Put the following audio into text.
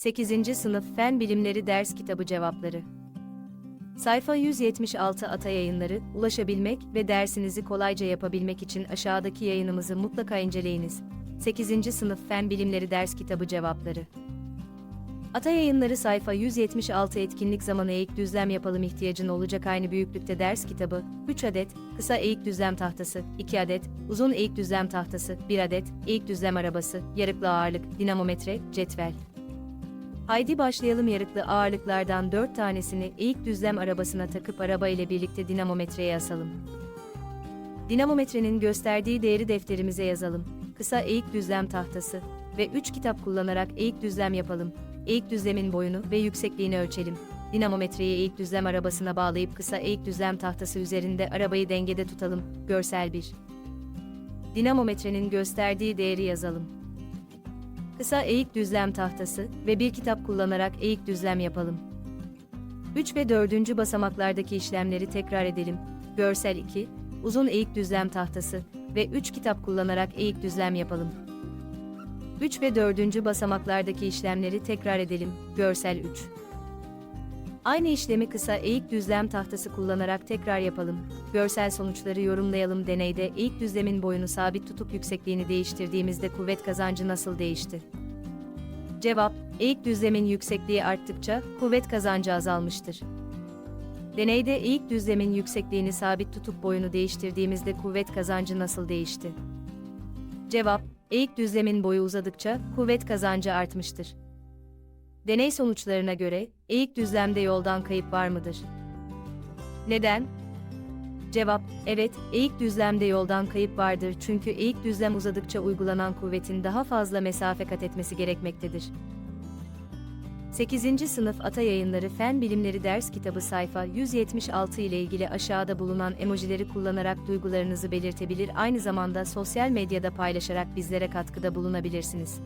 8. Sınıf Fen Bilimleri Ders Kitabı Cevapları Sayfa 176 Ata Yayınları, ulaşabilmek ve dersinizi kolayca yapabilmek için aşağıdaki yayınımızı mutlaka inceleyiniz. 8. Sınıf Fen Bilimleri Ders Kitabı Cevapları Ata Yayınları sayfa 176 etkinlik zamanı eğik düzlem yapalım ihtiyacın olacak aynı büyüklükte ders kitabı, 3 adet, kısa eğik düzlem tahtası, 2 adet, uzun eğik düzlem tahtası, 1 adet, eğik düzlem arabası, yarıklı ağırlık, dinamometre, cetvel. Haydi başlayalım yarıklı ağırlıklardan 4 tanesini eğik düzlem arabasına takıp araba ile birlikte dinamometreye asalım. Dinamometrenin gösterdiği değeri defterimize yazalım. Kısa eğik düzlem tahtası ve 3 kitap kullanarak eğik düzlem yapalım. Eğik düzlemin boyunu ve yüksekliğini ölçelim. Dinamometreyi eğik düzlem arabasına bağlayıp kısa eğik düzlem tahtası üzerinde arabayı dengede tutalım. Görsel 1. Dinamometrenin gösterdiği değeri yazalım. Kısa eğik düzlem tahtası ve bir kitap kullanarak eğik düzlem yapalım. 3 ve 4. basamaklardaki işlemleri tekrar edelim. Görsel 2, uzun eğik düzlem tahtası ve 3 kitap kullanarak eğik düzlem yapalım. 3 ve 4. basamaklardaki işlemleri tekrar edelim. Görsel 3. Aynı işlemi kısa eğik düzlem tahtası kullanarak tekrar yapalım. Görsel sonuçları yorumlayalım. Deneyde eğik düzlemin boyunu sabit tutup yüksekliğini değiştirdiğimizde kuvvet kazancı nasıl değişti? Cevap: Eğik düzlemin yüksekliği arttıkça kuvvet kazancı azalmıştır. Deneyde eğik düzlemin yüksekliğini sabit tutup boyunu değiştirdiğimizde kuvvet kazancı nasıl değişti? Cevap: Eğik düzlemin boyu uzadıkça kuvvet kazancı artmıştır. Deney sonuçlarına göre eğik düzlemde yoldan kayıp var mıdır? Neden? Cevap: Evet, eğik düzlemde yoldan kayıp vardır çünkü eğik düzlem uzadıkça uygulanan kuvvetin daha fazla mesafe kat etmesi gerekmektedir. 8. Sınıf Ata Yayınları Fen Bilimleri Ders Kitabı sayfa 176 ile ilgili aşağıda bulunan emojileri kullanarak duygularınızı belirtebilir aynı zamanda sosyal medyada paylaşarak bizlere katkıda bulunabilirsiniz.